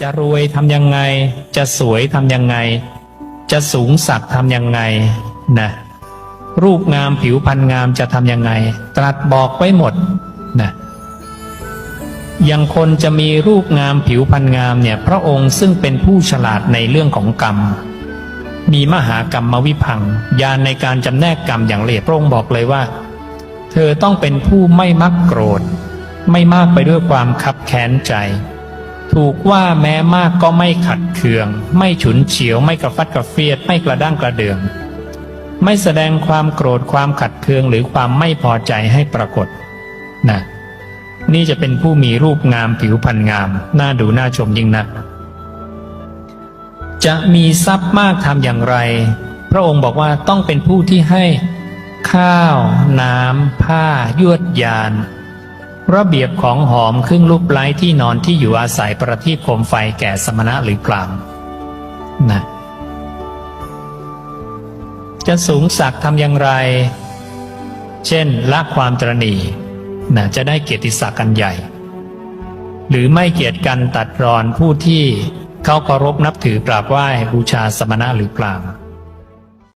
จะรวยทำยังไง จะสวยทำยังไง จะสูงสักทำยังไงนะรูปงามผิวพรรณงามจะทำยังไง ตรัสบอกไว้หมดนะอย่างคนจะมีรูปงามผิวพรรณงามเนี่ย พระองค์ซึ่งเป็นผู้ฉลาดในเรื่องของกรรม มีมหากรรมวิพังค์ญาณในการจำแนกกรรมอย่างละเอียดพระองค์บอกเลยว่า เธอต้องเป็นผู้ไม่มักโกรธ ไม่มากไปด้วยความคับแค้นใจ ถูกว่าแม้มากก็ไม่ขัดเคือง ไม่ฉุนเฉียว ไม่กระฟัดกระเฟียด ไม่กระด้างกระเดือง ไม่แสดงความโกรธความขัดเคืองหรือความไม่พอใจให้ปรากฏนะนี่จะเป็นผู้มีรูปงามผิวพรรณงาม น่าดูน่าชมยิ่งนัก จะมีทรัพย์มากทำอย่างไร พระองค์บอกว่าต้องเป็นผู้ที่ให้ ข้าว น้ำผ้า ยวดยาน ระเบียบของหอมครื่งลูกไล้ที่นอนที่อยู่อาศัยประทีปโคมไฟแก่สมณะหรือกลางนะจะสูงสักดิ์ทำอย่างไร เช่นละความตรณีนะจะได้เกียรติศักดิ์กันใหญ่ หรือไม่เกียรติกันตัดรอนผู้ที่เขาเคารพนับถือกราบไหว้บูชาสมณะหรือกลาง